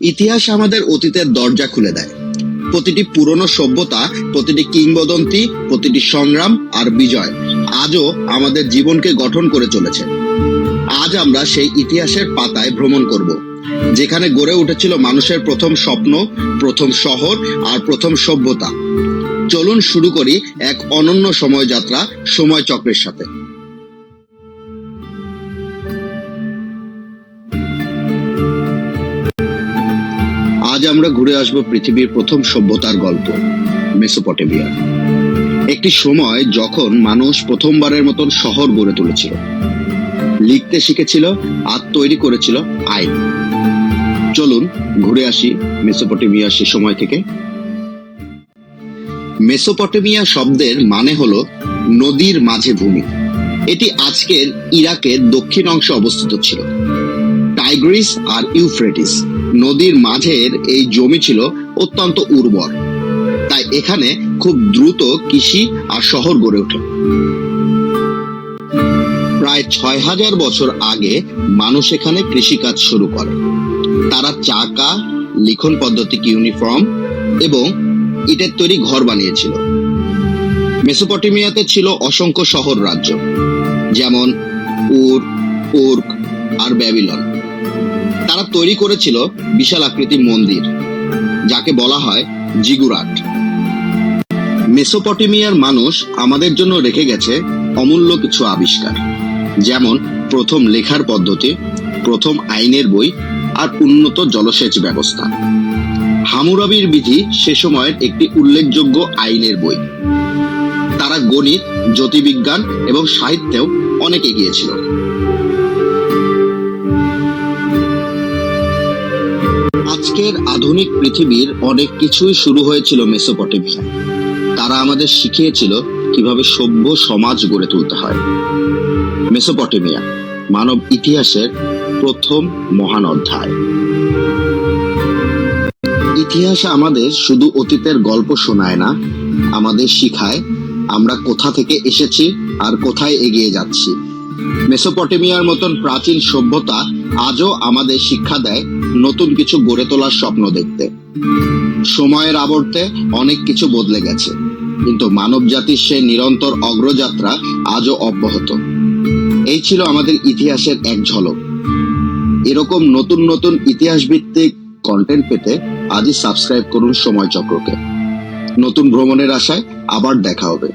ইতিহাস আমাদের অতীতের দরজা খুলে দেয়। প্রতিটি পুরনো সভ্যতা, প্রতিটি কিংবদন্তি, প্রতিটি সংগ্রাম আর বিজয় আজও আমাদের জীবনকে গঠন করে চলেছে। আজ আমরা সেই ইতিহাসের পাতায় ভ্রমণ করব, যেখানে গড়ে উঠেছিল মানুষের প্রথম স্বপ্ন, প্রথম শহর আর প্রথম সভ্যতা। চলুন শুরু করি এক অনন্য সময় যাত্রা সময় চক্রের সাথে। আমরা ঘুরে আসব পৃথিবীর প্রথম সভ্যতার গল্প, মেসোপটেমিয়া। একটি সময় যখন মানুষ প্রথমবারের মতন শহর গড়ে তুলেছিল, লিখতে শিখেছিল, আর তৈরি করেছিল আইন। চলুন ঘুরে আসি মেসোপটেমিয়া সে সময় থেকে। মেসোপটেমিয়া শব্দের মানে হলো নদীর মাঝে ভূমি। এটি আজকের ইরাকের দক্ষিণ অংশে অবস্থিত ছিল। টাইগ্রিস আর ইউফ্রেটিস। নদীর মাঝের এই জমি ছিল অত্যন্ত উর্বর। তাই এখানে খুব দ্রুত কৃষি আর শহর গড়ে ওঠে। প্রায় ছয় হাজার বছর আগে মানুষ এখানে কৃষিকাজ শুরু করে। তারা চাকা, লিখন পদ্ধতি ইউনিফর্ম এবং ইটের তৈরি ঘর বানিয়েছিল। মেসোপটেমিয়াতে ছিল অসংখ্য শহর রাজ্য, যেমন উর, উর্ক আর ব্যাবিলন। তারা তৈরি করেছিল বিশাল আকৃতির মন্দির, যাকে বলা হয় জিগুরাট। মেসোপটেমিয়ার মানুষ আমাদের জন্য রেখে গেছে অমূল্য কিছু আবিষ্কার, যেমন প্রথম লেখার পদ্ধতি, প্রথম আইনের বই আর উন্নত জলসেচ ব্যবস্থা। হামুরাবির বিধি সে সময়ের একটি উল্লেখযোগ্য আইনের বই। তারা গণিত, জ্যোতির্বিজ্ঞান এবং সাহিত্যেও অনেক এগিয়ে আজকের আধুনিক পৃথিবীর অনেক কিছুই শুরু হয়েছিল মেসোপটেমিয়া। তারা আমাদের শিখিয়েছিল কীভাবে সভ্য সমাজ গড়ে তুলতে হয়। মেসোপটেমিয়া, মানব ইতিহাসের প্রথম মহান অধ্যায়। ইতিহাস আমাদের শুধু অতীতের গল্প শোনায় না, আমাদের শিখায় আমরা কোথা থেকে এসেছি আর কোথায় এগিয়ে যাচ্ছি। মেসোপটেমিয়ার মতন প্রাচীন সভ্যতা আজও আমাদের শিক্ষা দেয় নতুন কিছু গড়ে তোলার স্বপ্ন দেখতে। সময়ের আবর্তে অনেক কিছু বদলে গেছে, কিন্তু মানব জাতির সেই নিরন্তর অগ্রযাত্রা আজও অব্যাহত। এই ছিল আমাদের ইতিহাসের এক ঝলক। এরকম নতুন নতুন ইতিহাস ভিত্তিক কন্টেন্ট পেতে আজই সাবস্ক্রাইব করুন সময় চক্রকে। নতুন ভ্রমণের আশায় আবার দেখা হবে।